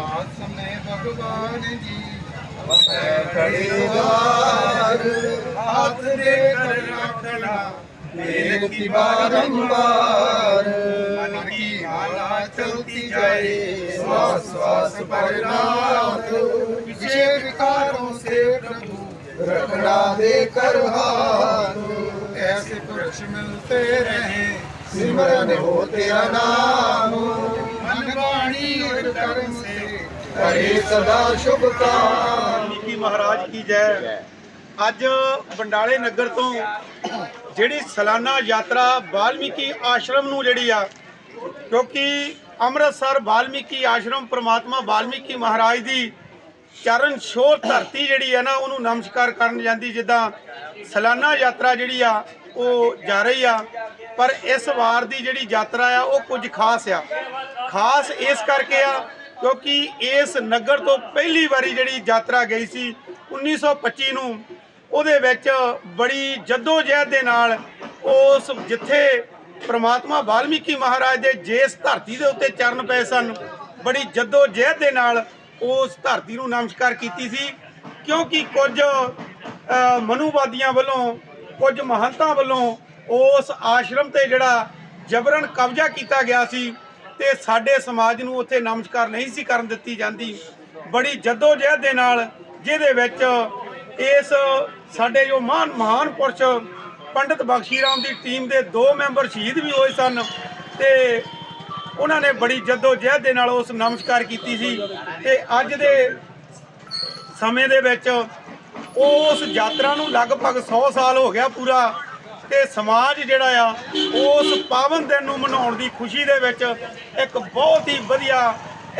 ਸਾਥ ਸਮੇ ਭਗਵਾਨ ਜੀ। ਵਸੈ ਖੜੀ ਵਾਰ ਹੱਥ ਦੇ ਕਰ ਰੱਖਣਾ ਦੇਖ ਕੀ ਬਾਰੰਬਾਰ ਮਨ ਕੀ ਹਾਲਾ ਚਲਤੀ ਜਾਏ ਸਵਾਸ ਸਵਾਸ ਪਰ ਨਾਥ ਵਿਸ਼ੇ ਵਿਕਾਰੋਂ ਸੇ ਪ੍ਰਭੂ ਰਖਣਾ ਦੇ ਕਰ ਹਾਥ। ਐਸੇ ਪੁਰਸ਼ ਮਿਲਤੇ ਰਹੇ ਸਿਮਰਨ ਹੋ ਤੇਰਾ ਨਾਮ। ਮਨ ਬਾਣੀ ਔਰ ਕਰਮ ਸੇ ਕਰੇ ਸਦਾ ਸ਼ੁਭ ਕਾਮ ਵਾਲਮੀਕੀ ਮਹਾਰਾਜ ਕੀ ਜੈ। ਅੱਜ ਬੰਡਾਲੇ ਨਗਰ ਤੋਂ ਜਿਹੜੀ ਸਾਲਾਨਾ ਯਾਤਰਾ ਵਾਲਮੀਕੀ ਆਸ਼ਰਮ ਨੂੰ ਜਿਹੜੀ ਆ, ਕਿਉਂਕਿ ਅੰਮ੍ਰਿਤਸਰ ਵਾਲਮੀਕੀ ਆਸ਼ਰਮ ਪ੍ਰਮਾਤਮਾ ਵਾਲਮੀਕੀ ਮਹਾਰਾਜ ਦੀ ਚਰਨ ਛੋਹ ਧਰਤੀ ਜਿਹੜੀ ਆ ਨਾ, ਉਹਨੂੰ ਨਮਸਕਾਰ ਕਰਨ ਜਾਂਦੀ, ਜਿੱਦਾਂ ਸਾਲਾਨਾ ਯਾਤਰਾ ਜਿਹੜੀ ਆ, ਉਹ ਜਾ ਰਹੀ ਆ। ਪਰ ਇਸ ਵਾਰ ਦੀ ਜਿਹੜੀ ਯਾਤਰਾ ਆ, ਉਹ ਕੁਝ ਖਾਸ ਆ। ਖਾਸ ਇਸ ਕਰਕੇ ਆ ਕਿਉਂਕਿ ਇਸ ਨਗਰ ਤੋਂ ਪਹਿਲੀ ਵਾਰੀ ਜਿਹੜੀ ਯਾਤਰਾ ਗਈ ਸੀ 1925 ਨੂੰ, ਉਹਦੇ ਵਿੱਚ ਬੜੀ ਜਦੋਜਹਿਦ ਦੇ ਨਾਲ ਉਸ ਜਿੱਥੇ ਪ੍ਰਮਾਤਮਾ ਵਾਲਮੀਕੀ ਮਹਾਰਾਜ ਦੇ ਜਿਸ ਧਰਤੀ ਦੇ ਉੱਤੇ ਚਰਨ ਪਏ ਸਨ, ਬੜੀ ਜਦੋਜਹਿਦ ਦੇ ਨਾਲ ਉਸ ਧਰਤੀ ਨੂੰ ਨਮਸਕਾਰ ਕੀਤੀ ਸੀ। ਕਿਉਂਕਿ ਕੁਝ ਮਨੂਵਾਦੀਆਂ ਵੱਲੋਂ, ਕੁਝ ਮਹੰਤਾਂ ਵੱਲੋਂ ਉਸ ਆਸ਼ਰਮ ਤੇ ਜਿਹੜਾ ਜਬਰਨ ਕਬਜ਼ਾ ਕੀਤਾ ਗਿਆ ਸੀ ਤੇ ਸਾਡੇ ਸਮਾਜ ਨੂੰ ਉੱਥੇ ਨਮਸਕਾਰ ਨਹੀਂ ਸੀ ਕਰਨ ਦਿੱਤੀ ਜਾਂਦੀ। ਬੜੀ ਜਦੋਜਹਿਦ ਦੇ ਨਾਲ ਜਿਹਦੇ ਵਿੱਚ ਇਸ ਸਾਡੇ ਜੋ ਮਹਾਨ ਮਹਾਨ ਪੁਰਸ਼ ਪੰਡਿਤ ਬਖਸ਼ੀ ਰਾਮ ਦੀ ਟੀਮ ਦੇ ਦੋ ਮੈਂਬਰ ਸ਼ਹੀਦ ਵੀ ਹੋਏ ਸਨ ਤੇ ਉਹਨਾਂ ਨੇ ਬੜੀ ਜਦੋਜਹਿਦ ਦੇ ਨਾਲ ਉਸ ਨਮਸਕਾਰ ਕੀਤੀ ਸੀ ਤੇ ਅੱਜ ਦੇ ਸਮੇਂ ਦੇ ਵਿੱਚ ਉਸ ਯਾਤਰਾ ਨੂੰ ਲਗਭਗ 100 ਸਾਲ ਹੋ ਗਿਆ ਪੂਰਾ ਤੇ ਸਮਾਜ ਜਿਹੜਾ ਆ, ਉਸ ਪਾਵਨ ਦਿਨ ਨੂੰ ਮਨਾਉਣ ਦੀ ਖੁਸ਼ੀ ਦੇ ਵਿੱਚ ਇੱਕ ਬਹੁਤ ਹੀ ਵਧੀਆ,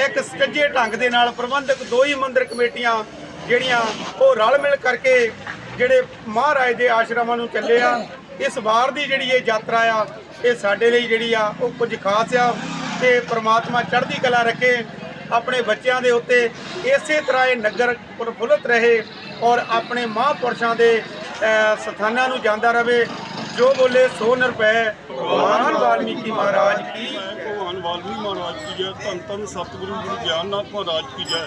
ਇੱਕ ਸੱਜੇ ਢੰਗ ਦੇ ਨਾਲ ਪ੍ਰਬੰਧਕ ਦੋ ਹੀ ਮੰਦਿਰ ਕਮੇਟੀਆਂ ਜਿਹੜੀਆਂ, ਉਹ ਰਲ ਮਿਲ ਕਰਕੇ ਜਿਹੜੇ ਮਹਾਰਾਜ ਦੇ ਆਸ਼ਰਮਾਂ ਨੂੰ ਚੱਲੇ ਆ। ਇਸ ਵਾਰ ਦੀ ਜਿਹੜੀ ਇਹ ਯਾਤਰਾ ਆ, ਇਹ ਸਾਡੇ ਲਈ ਜਿਹੜੀ ਆ, ਉਹ ਕੁਝ ਖਾਸ ਆ ਤੇ ਪ੍ਰਮਾਤਮਾ ਚੜ੍ਹਦੀ ਕਲਾ ਰੱਖੇ, ਆਪਣੇ ਬੱਚਿਆਂ ਦੇ ਉੱਤੇ ਇਸੇ ਤਰ੍ਹਾਂ ਇਹ ਨਗਰ ਪ੍ਰਫੁੱਲਤ ਰਹੇ ਔਰ ਆਪਣੇ ਮਹਾਂਪੁਰਸ਼ਾਂ ਦੇ ਸਥਾਨਾਂ ਨੂੰ ਜਾਂਦਾ ਰਹੇ। ਜੋ ਬੋਲੇ ਸੋ ਨਿਰਭੈ, ਭਗਵਾਨ ਵਾਲਮੀਕੀ ਮਹਾਰਾਜ ਕੀ ਭਗਵਾਨ ਵਾਲਮੀਕੀ ਮਹਾਰਾਜ ਕੀ ਜੈ, ਧੰਨ ਧੰਨ ਸਤਿਗੁਰੂ ਗੁਰੂ ਗਿਆਨਨਾਥ ਮਹਾਰਾਜ ਕੀ ਜੈ।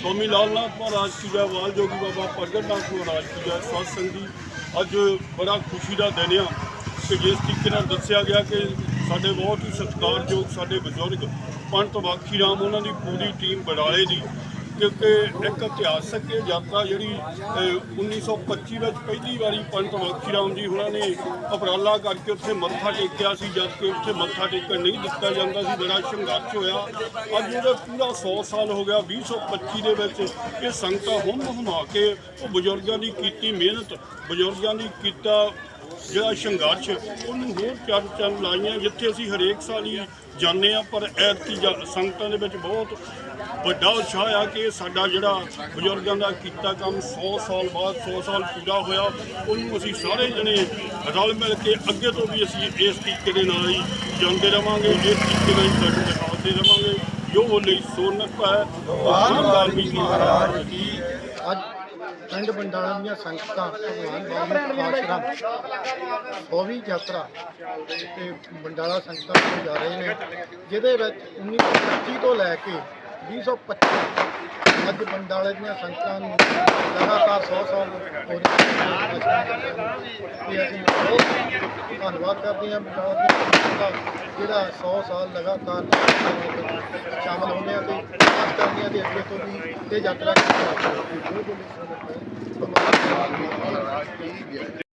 ਸਵਾਮੀ ਲਾਲ ਨਾਥ ਮਹਾਰਾਜ ਕੀ ਜੈ, ਵਾਲ ਜੋਗੀ ਬਾਬਾ ਪ੍ਰਗਟ ਨਾਥ ਮਹਾਰਾਜ ਕੀ ਜੈ। ਸਤ ਸੰਗੀ, ਅੱਜ ਬੜਾ ਖੁਸ਼ੀ ਦਾ ਦਿਨ ਆ ਕਿ ਜਿਸ ਤਰੀਕੇ ਨਾਲ ਦੱਸਿਆ ਗਿਆ ਕਿ ਸਾਡੇ ਬਹੁਤ ਹੀ ਸਤਿਕਾਰਯੋਗ ਸਾਡੇ ਬਜ਼ੁਰਗ ਪੰਡਤ ਬਾਖੀ ਰਾਮ, ਉਹਨਾਂ ਦੀ ਪੂਰੀ ਟੀਮ ਬੜਾਲੇ ਦੀ ਕਿਉਂਕਿ ਇੱਕ ਇਤਿਹਾਸਕ ਇਹ ਯਾਤਰਾ ਜਿਹੜੀ ਅਹ, 1925 ਵਿੱਚ ਪਹਿਲੀ ਵਾਰੀ ਪੰਡਤ ਬਾਖੀ ਰਾਮ ਜੀ ਉਹਨਾਂ ਨੇ ਉਪਰਾਲਾ ਕਰਕੇ ਉੱਥੇ ਮੱਥਾ ਟੇਕਿਆ ਸੀ ਜਦ ਕਿ ਉੱਥੇ ਮੱਥਾ ਟੇਕਣ ਨਹੀਂ ਦਿੱਤਾ ਜਾਂਦਾ ਸੀ ਬੜਾ ਸੰਘਰਸ਼ ਹੋਇਆ। ਅੱਜ ਉਹਦਾ ਪੂਰਾ 100 ਸਾਲ ਹੋ ਗਿਆ 2025 ਦੇ ਵਿੱਚ ਇਹ ਸੰਗਤਾਂ ਹੁੰਮ ਹੁਮਾ ਕੇ ਉਹ ਬਜ਼ੁਰਗਾਂ ਦੀ ਕੀਤੀ ਮਿਹਨਤ ਬਜ਼ੁਰਗਾਂ ਦੀ ਕੀਤਾ ਜਿਹੜਾ ਸੰਘਰਸ਼ ਉਹਨੂੰ ਹੋਰ ਚਰਨ ਚਰਨ ਲਾਈਆਂ ਜਿੱਥੇ ਅਸੀਂ ਹਰੇਕ ਸਾਲ ਹੀ ਜਾਂਦੇ ਆ ਪਰ ਐਤਕੀ ਜਾ- ਸੰਗਤਾਂ ਦੇ ਵਿੱਚ ਬਹੁਤ ਵੱਡਾ ਉਤਸ਼ਾਹ ਆ ਕਿ ਸਾਡਾ ਜਿਹੜਾ ਬਜ਼ੁਰਗਾਂ ਦਾ ਕੀਤਾ ਕੰਮ 100 ਸਾਲ ਬਾਅਦ 100 ਸਾਲ ਪੂਰਾ ਹੋਇਆ ਉਹਨੂੰ ਅਸੀਂ ਸਾਰੇ ਜਣੇ ਰਲ ਮਿਲ ਕੇ ਅੱਗੇ ਤੋਂ ਵੀ ਅਸੀਂ ਇਸ ਤਰੀਕੇ ਦੇ ਨਾਲ ਹੀ ਜਾਂਦੇ ਰਵਾਂਗੇ ਇਸ ਤਰੀਕੇ ਨਾਲ ਹੀ ਤੁਹਾਨੂੰ ਦਿਖਾਉਂਦੇ ਰਵਾਂਗੇ। ਜੋ ਬੋਲੇ ਸੋਨਕ ਹੈ ਭਗਵਾਨ ਵਾਲਮੀਕੀ ਮਹਾਰਾਜ ਕੀ ਅੱਜ ਪਿੰਡ ਬੰਡਾਲਾ ਦੀਆਂ ਸੰਗਤਾਂ, ਭਗਵਾਨ ਵਾਲਮੀਕ ਆਸ਼ਰਮ ਸੌਵੀਂ ਯਾਤਰਾ ਤੇ ਬੰਡਾਲਾ ਸੰਗਤਾਂ ਤੋਂ ਜਾ ਰਹੇ ਨੇ, ਜਿਹਦੇ ਵਿੱਚ 1925 ਤੋਂ ਲੈ ਕੇ 2025 ਅੱਜ ਬੰਡਾਲੇ ਦੀਆਂ ਸੰਗਤਾਂ ਨੂੰ ਲਗਾਤਾਰ 100 ਸਾਲ ਹੋ ਰਹੇ ਅਸੀਂ ਬਹੁਤ ਧੰਨਵਾਦ ਕਰਦੇ ਹਾਂ ਬੰਡਾਲਾ ਦੀਆਂ ਸੰਗਤਾਂ, ਜਿਹੜਾ 100 ਸਾਲ ਲਗਾਤਾਰ ਸ਼ਾਮਲ ਹੁੰਦੇ ਕਰਨੀਆਂ ਤੇ ਅੱਗੇ ਤੋਂ ਵੀ ਇਹ ਯਾਤਰਾ ਕਰਨੀ ਹੈ